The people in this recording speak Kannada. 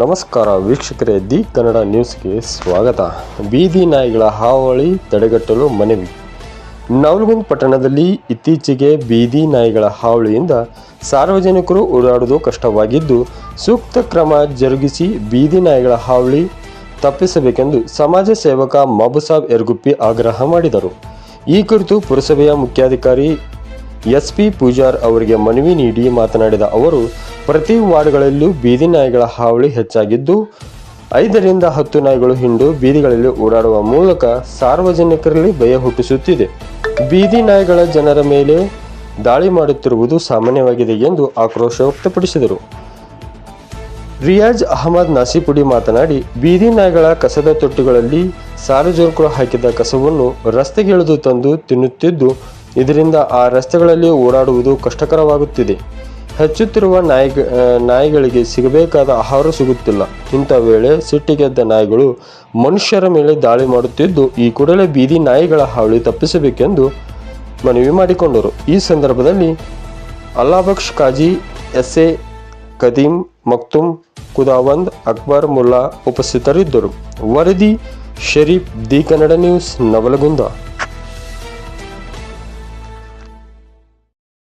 ನಮಸ್ಕಾರ ವೀಕ್ಷಕರೇ, ದಿ ಕನ್ನಡ ನ್ಯೂಸ್ಗೆ ಸ್ವಾಗತ. ಬೀದಿ ನಾಯಿಗಳ ಹಾವಳಿ ತಡೆಗಟ್ಟಲು ಮನವಿ. ನವಲಗುಂದ ಪಟ್ಟಣದಲ್ಲಿ ಇತ್ತೀಚೆಗೆ ಬೀದಿ ನಾಯಿಗಳ ಹಾವಳಿಯಿಂದ ಸಾರ್ವಜನಿಕರು ಓಡಾಡುವುದು ಕಷ್ಟವಾಗಿದ್ದು, ಸೂಕ್ತ ಕ್ರಮ ಜರುಗಿಸಿ ಬೀದಿ ನಾಯಿಗಳ ಹಾವಳಿ ತಪ್ಪಿಸಬೇಕೆಂದು ಸಮಾಜ ಸೇವಕ ಮಬುಸಾಬ್ ಯರ್ಗುಪ್ಪಿ ಆಗ್ರಹ ಮಾಡಿದರು. ಈ ಕುರಿತು ಪುರಸಭೆಯ ಮುಖ್ಯಾಧಿಕಾರಿ ಎಸ್ ಪಿ ಪೂಜಾರ್ ಅವರಿಗೆ ಮನವಿ ನೀಡಿ ಮಾತನಾಡಿದ ಅವರು ಪ್ರತಿ ವಾರ್ಡ್ಗಳಲ್ಲೂ ಬೀದಿ ನಾಯಿಗಳ ಹಾವಳಿ ಹೆಚ್ಚಾಗಿದ್ದು, ಐದರಿಂದ ಹತ್ತು ನಾಯಿಗಳು ಹಿಂಡು ಬೀದಿಗಳಲ್ಲಿ ಓಡಾಡುವ ಮೂಲಕ ಸಾರ್ವಜನಿಕರಲ್ಲಿ ಭಯ ಹುಟ್ಟಿಸುತ್ತಿದೆ. ಬೀದಿ ನಾಯಿಗಳ ಜನರ ಮೇಲೆ ದಾಳಿ ಮಾಡುತ್ತಿರುವುದು ಸಾಮಾನ್ಯವಾಗಿದೆ ಎಂದು ಆಕ್ರೋಶ ವ್ಯಕ್ತಪಡಿಸಿದರು. ರಿಯಾಜ್ ಅಹಮದ್ ನಾಸಿಪುಡಿ ಮಾತನಾಡಿ, ಬೀದಿ ನಾಯಿಗಳ ಕಸದ ತೊಟ್ಟಿಗಳಲ್ಲಿ ಸಾರ್ವಜನಿಕರು ಹಾಕಿದ ಕಸವನ್ನು ರಸ್ತೆಗೆಳೆದು ತಂದು ತಿನ್ನುತ್ತಿದ್ದು, ಇದರಿಂದ ಆ ರಸ್ತೆಗಳಲ್ಲಿ ಓಡಾಡುವುದು ಕಷ್ಟಕರವಾಗುತ್ತಿದೆ. ಹೆಚ್ಚುತ್ತಿರುವ ನಾಯಿ ನಾಯಿಗಳಿಗೆ ಸಿಗಬೇಕಾದ ಆಹಾರ ಸಿಗುತ್ತಿಲ್ಲ. ಇಂಥ ವೇಳೆ ಸಿಟ್ಟಿಗೆದ್ದ ನಾಯಿಗಳು ಮನುಷ್ಯರ ಮೇಲೆ ದಾಳಿ ಮಾಡುತ್ತಿದ್ದು, ಈ ಕೂಡಲೇ ಬೀದಿ ನಾಯಿಗಳ ಹಾವಳಿ ತಪ್ಪಿಸಬೇಕೆಂದು ಮನವಿ ಮಾಡಿಕೊಂಡರು. ಈ ಸಂದರ್ಭದಲ್ಲಿ ಅಲ್ಲಾಬಕ್ಷ್ ಕಾಜಿ ಎಸ್ ಎ ಕದೀಂ, ಮಕ್ತುಮ್ ಕುದಾವಂದ್ ಅಕ್ಬರ್ ಮುಲ್ಲಾ ಉಪಸ್ಥಿತರಿದ್ದರು. ವರದಿ, ಶರೀಫ್, ದಿ ಕನ್ನಡ ನ್ಯೂಸ್, ನವಲಗುಂದ.